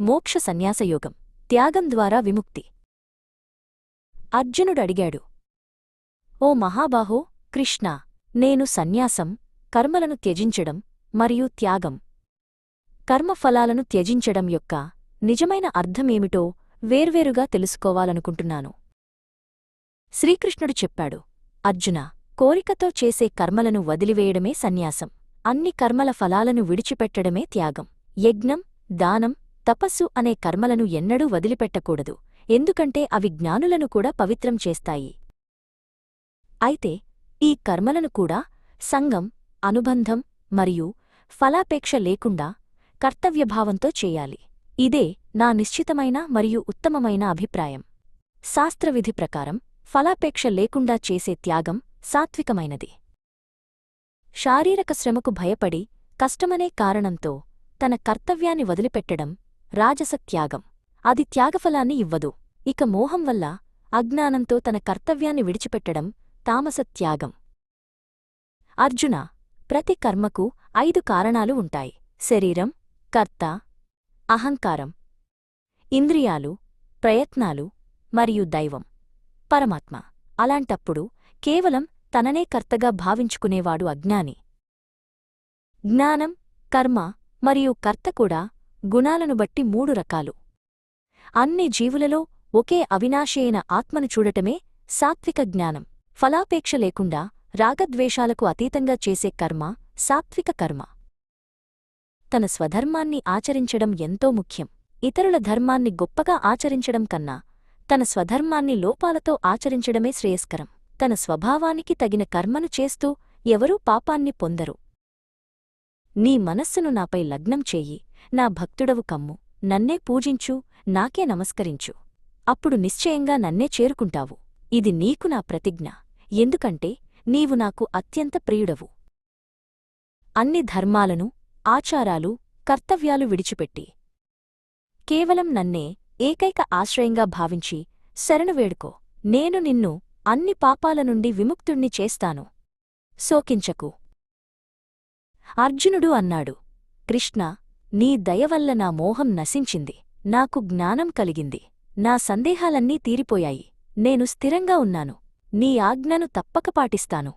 మోక్ష సన్యాసయోగం. త్యాగం ద్వారా విముక్తి. అర్జునుడడిగాడు ఓ మహాబాహో కృష్ణ నేను సన్యాసం కర్మలను త్యజించడం మరియు త్యాగం. కర్మఫలాలను త్యజించడం యొక్క నిజమైన అర్థమేమిటో వేర్వేరుగా తెలుసుకోవాలనుకుంటున్నాను. శ్రీకృష్ణుడు చెప్పాడు అర్జున కోరికతో చేసే కర్మలను వదిలివేయడమే సన్యాసం. అన్ని కర్మల ఫలాలను విడిచిపెట్టడమే త్యాగం. యజ్ఞం దానం తపస్సు అనే కర్మలను ఎన్నడూ వదిలిపెట్టకూడదు ఎందుకంటే అవి జ్ఞానులను కూడా పవిత్రం చేస్తాయి. అయితే ఈ కర్మలను కూడా సంగం అనుబంధం మరియు ఫలాపేక్ష లేకుండా కర్తవ్యభావంతో చేయాలి. ఇదే నా నిశ్చితమైన మరియు ఉత్తమమైన అభిప్రాయం. శాస్త్రవిధి ప్రకారం ఫలాపేక్ష లేకుండా చేసే త్యాగం సాత్వికమైనది. శారీరక శ్రమకు భయపడి కష్టమనే కారణంతో తన కర్తవ్యాన్ని వదిలిపెట్టడం రాజస త్యాగం అది త్యాగఫలాన్ని ఇవ్వదు. ఇక మోహం వల్ల అజ్ఞానంతో తన కర్తవ్యాన్ని విడిచిపెట్టడం తామస త్యాగం అర్జున ప్రతి కర్మకు ఐదు కారణాలు ఉంటాయి. శరీరం కర్త అహంకారం ఇంద్రియాలు ప్రయత్నాలు మరియు దైవం. పరమాత్మ అలాంటప్పుడు కేవలం తననే కర్తగా భావించుకునేవాడు అజ్ఞాని. జ్ఞానం కర్మ మరియు కర్త కూడా గుణాలను బట్టి మూడు రకాలు. అన్ని జీవులలో ఒకే అవినాశి ఆత్మను చూడటమే సాత్విక జ్ఞానం. ఫలాపేక్ష లేకుండా రాగద్వేషాలకు అతీతంగా చేసే కర్మ సాత్విక కర్మ. తన స్వధర్మాన్ని ఆచరించడం ఎంతో ముఖ్యం. ఇతరుల ధర్మాన్ని గొప్పగా ఆచరించడం కన్నా తన స్వధర్మాన్ని లోపాలతో ఆచరించడమే శ్రేయస్కరం. తన స్వభావానికి తగిన కర్మను చేస్తూ ఎవరూ పాపాన్ని పొందరు. నీ మనస్సును నాపై లగ్నం చేయి. నా భక్తుడవు కమ్ము. నన్నే పూజించు నాకే నమస్కరించు. అప్పుడు నిశ్చయంగా నన్నే చేరుకుంటావు. ఇది నీకు నా ప్రతిజ్ఞ. ఎందుకంటే నీవు నాకు అత్యంత ప్రియుడవు. అన్ని ధర్మాలను ఆచారాలు కర్తవ్యాలు విడిచిపెట్టి. కేవలం నన్నే ఏకైక ఆశ్రయంగా భావించి శరణు వేడుకో. నేను నిన్ను అన్ని పాపాల నుండి విముక్తుణ్ణి చేస్తాను. శోకించకు. అర్జునుడు అన్నాడు. కృష్ణ నీ దయవల్ల నా మోహం నశించింది. నాకు జ్ఞానం కలిగింది. నా సందేహాలన్నీ తీరిపోయాయి. నేను స్థిరంగా ఉన్నాను. నీ ఆజ్ఞను తప్పక పాటిస్తాను.